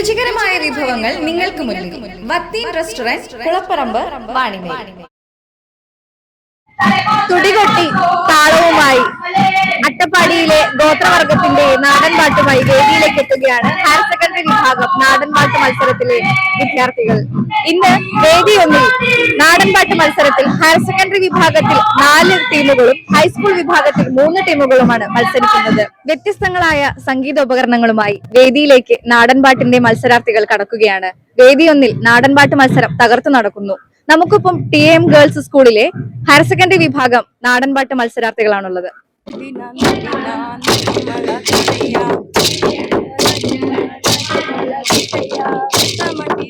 രുചികരമായ വിഭവങ്ങൾ നിങ്ങൾക്ക് മുന്നിൽ വത്തീൻ റെസ്റ്റോറന്റ് കുളപ്പറമ്പ് വാണിമേ തുടികൊട്ടി താളവുമായി അട്ടപ്പാടിയിലെ ഗോത്രവർഗത്തിന്റെ നാടൻ പാട്ടുമായി വേദിയിലേക്ക് എത്തുകയാണ് ഹയർ സെക്കൻഡറി വിഭാഗം നാടൻ പാട്ട് മത്സരത്തിലെ വിദ്യാർത്ഥികൾ. ഇന്ന് വേദി ഒന്നിൽ നാടൻ പാട്ട് മത്സരത്തിൽ ഹയർ സെക്കൻഡറി വിഭാഗത്തിൽ നാല് ടീമുകളും ഹൈസ്കൂൾ വിഭാഗത്തിൽ മൂന്ന് ടീമുകളുമാണ് മത്സരിക്കുന്നത്. വ്യത്യസ്തങ്ങളായ സംഗീതോപകരണങ്ങളുമായി വേദിയിലേക്ക് നാടൻ പാട്ടിന്റെ മത്സരാർത്ഥികൾ കടക്കുകയാണ്. വേദി ഒന്നിൽ നാടൻ പാട്ട് മത്സരം തകർത്തു നടക്കുന്നു. നമുക്കിപ്പം ടി എം ഗേൾസ് സ്കൂളിലെ ഹയർ സെക്കൻഡറി വിഭാഗം നാടൻപാട്ട് മത്സരാർത്ഥികളാണുള്ളത്. సమటి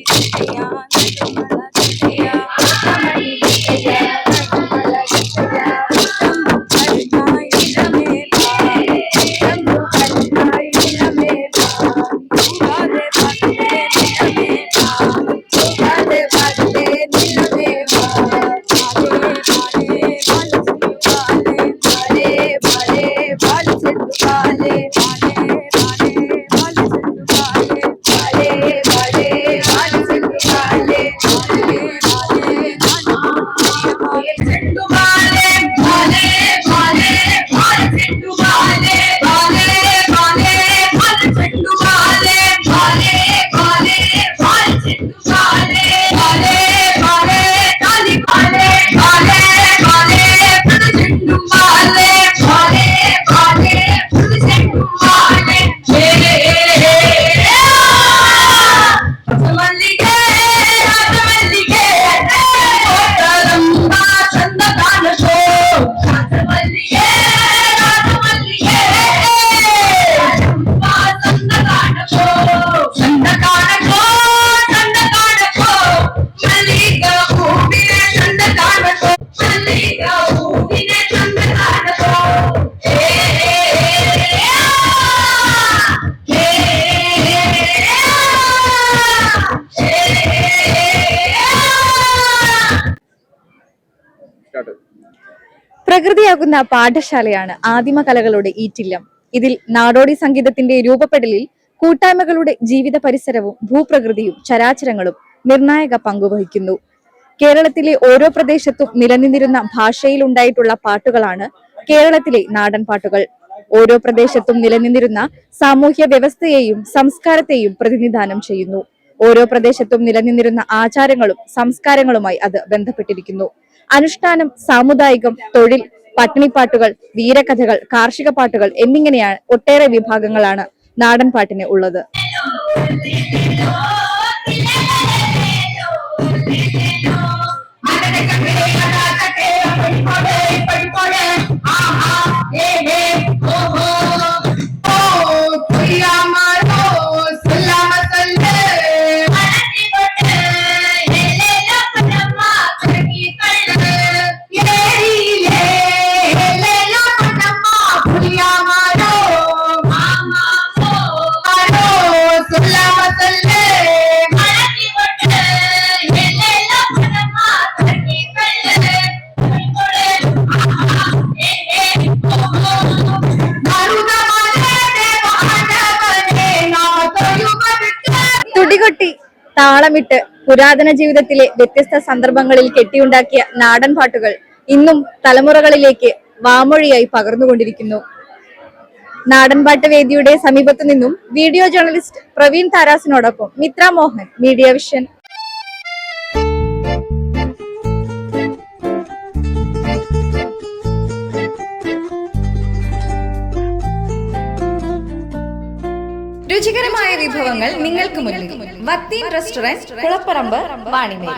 പ്രകൃതിയാകുന്ന പാഠശാലയാണ് ആദിമ കലകളുടെ ഈറ്റില്ലം ഇതിൽ നാടോടി സംഗീതത്തിന്റെ രൂപപ്പെടലിൽ കൂട്ടായ്മകളുടെ ജീവിത പരിസരവും ഭൂപ്രകൃതിയും ചരാചരങ്ങളും നിർണായക പങ്കുവഹിക്കുന്നു. കേരളത്തിലെ ഓരോ പ്രദേശത്തും നിലനിന്നിരുന്ന ഭാഷയിൽ ഉണ്ടായിട്ടുള്ള പാട്ടുകളാണ് കേരളത്തിലെ നാടൻ പാട്ടുകൾ. ഓരോ പ്രദേശത്തും നിലനിന്നിരുന്ന സാമൂഹ്യ വ്യവസ്ഥയെയും സംസ്കാരത്തെയും പ്രതിനിധാനം ചെയ്യുന്നു. ഓരോ പ്രദേശത്തും നിലനിന്നിരുന്ന ആചാരങ്ങളും സംസ്കാരങ്ങളുമായി അത് ബന്ധപ്പെട്ടിരിക്കുന്നു. അനുഷ്ഠാനം സാമുദായികം തൊഴിൽ പട്ടിണിപ്പാട്ടുകൾ വീരകഥകൾ കാർഷിക പാട്ടുകൾ എന്നിങ്ങനെയാണ് ഒട്ടേറെ വിഭാഗങ്ങളാണ് നാടൻ പാട്ടിന് ഉള്ളത്. താളമിട്ട് പുരാതന ജീവിതത്തിലെ വ്യത്യസ്ത സന്ദർഭങ്ങളിൽ കെട്ടിയുണ്ടാക്കിയ നാടൻ പാട്ടുകൾ ഇന്നും തലമുറകളിലേക്ക് വാമൊഴിയായി പകർന്നുകൊണ്ടിരിക്കുന്നു. നാടൻപാട്ട് വേദിയുടെ സമീപത്തു നിന്നും വീഡിയോ ജേർണലിസ്റ്റ് പ്രവീൺ താരാസിനോടൊപ്പം മിത്ര മോഹൻ മീഡിയ വിഷൻ. രുചികരമായ വിഭവങ്ങൾ നിങ്ങൾക്ക് മുന്നിൽ. വത്തീൻ റെസ്റ്റോറന്റ് കുളപ്പറമ്പ് വാണിമേൽ